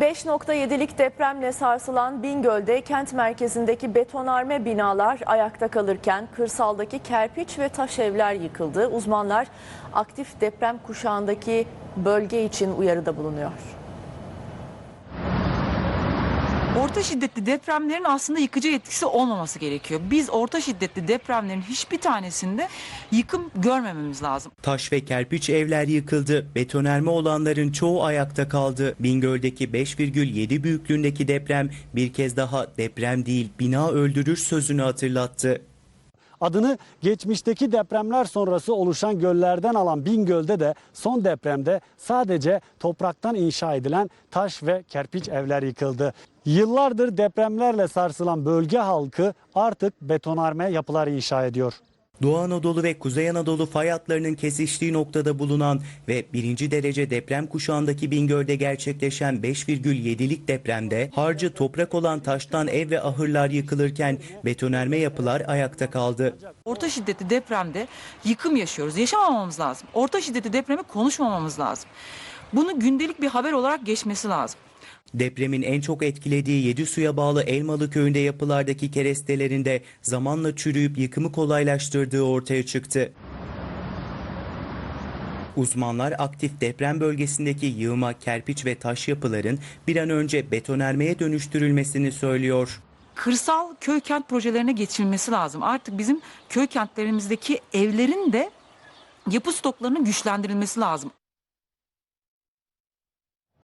5.7'lik depremle sarsılan Bingöl'de kent merkezindeki betonarme binalar ayakta kalırken kırsaldaki kerpiç ve taş evler yıkıldı. Uzmanlar aktif deprem kuşağındaki bölge için uyarıda bulunuyor. Orta şiddetli depremlerin aslında yıkıcı etkisi olmaması gerekiyor. Biz orta şiddetli depremlerin hiçbir tanesinde yıkım görmememiz lazım. Taş ve kerpiç evler yıkıldı. Betonerme olanların çoğu ayakta kaldı. Bingöl'deki 5,7 büyüklüğündeki deprem bir kez daha deprem değil bina öldürür sözünü hatırlattı. Adını geçmişteki depremler sonrası oluşan göllerden alan Bingöl'de de son depremde sadece topraktan inşa edilen taş ve kerpiç evler yıkıldı. Yıllardır depremlerle sarsılan bölge halkı artık betonarme yapılar inşa ediyor. Doğu Anadolu ve Kuzey Anadolu fay hatlarının kesiştiği noktada bulunan ve birinci derece deprem kuşağındaki Bingöl'de gerçekleşen 5,7'lik depremde harcı toprak olan taştan ev ve ahırlar yıkılırken betonerme yapılar ayakta kaldı. Orta şiddetli depremde yıkım yaşıyoruz. Yaşamamamız lazım. Orta şiddetli depremi konuşmamamız lazım. Bunu gündelik bir haber olarak geçmesi lazım. Depremin en çok etkilediği Yedisu'ya bağlı Elmalı köyünde yapılardaki kerestelerinde zamanla çürüyüp yıkımı kolaylaştırdığı ortaya çıktı. Uzmanlar aktif deprem bölgesindeki yığma, kerpiç ve taş yapıların bir an önce betonermeye dönüştürülmesini söylüyor. Kırsal köy kent projelerine geçilmesi lazım. Artık bizim köy kentlerimizdeki evlerin de yapı stoklarının güçlendirilmesi lazım.